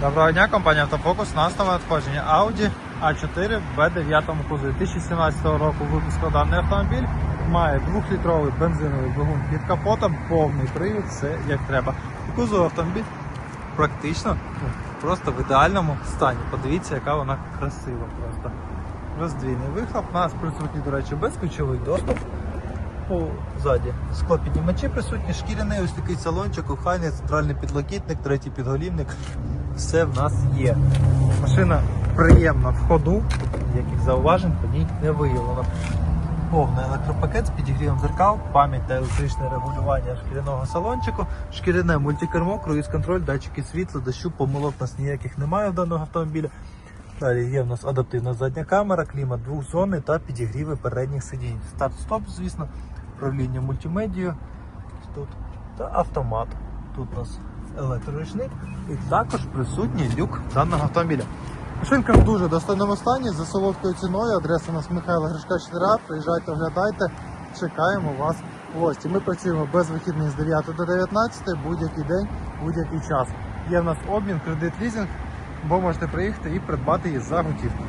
Доброго дня, компанія Автофокус. У нас надходження Audi A4 в 9 кузові 2017 року випуску даний автомобіль. Має 2-літровий бензиновий двигун під капотом, повний привід, все як треба. Кузов автомобіль практично просто в ідеальному стані. Подивіться, яка вона красива просто. Роздвійний вихлоп. У нас присутній, до речі, безключовий доступ. Ззаді склопіднімачі присутні, шкіряний ось такий салончик, охайний, центральний підлокітник, третій підголівник. Все в нас є. Машина приємна в ходу, ніяких зауважень по ній не виявлено. Повний електропакет з підігрівом зеркал, пам'ять та електричне регулювання шкіряного салончику, шкіряне мультикермо, круїз-контроль, датчики світла, дощу, помилок у нас ніяких немає в даного автомобіля. Далі є в нас адаптивна задня камера, клімат двохзонний та підігріви передніх сидінь. Старт-стоп, звісно, управління мультимедією тут та автомат. Тут у нас електроручник і також присутній люк даного автомобіля. Машинка в дуже достойному стані за солодкою ціною. Адреса у нас Михайла Гришка 4А. Приїжджайте, оглядайте, чекаємо вас в гості. Ми працюємо без вихідних з 9 до 19, будь-який день, будь-який час. Є в нас обмін, кредит, лізинг, бо можете приїхати і придбати її за готівку.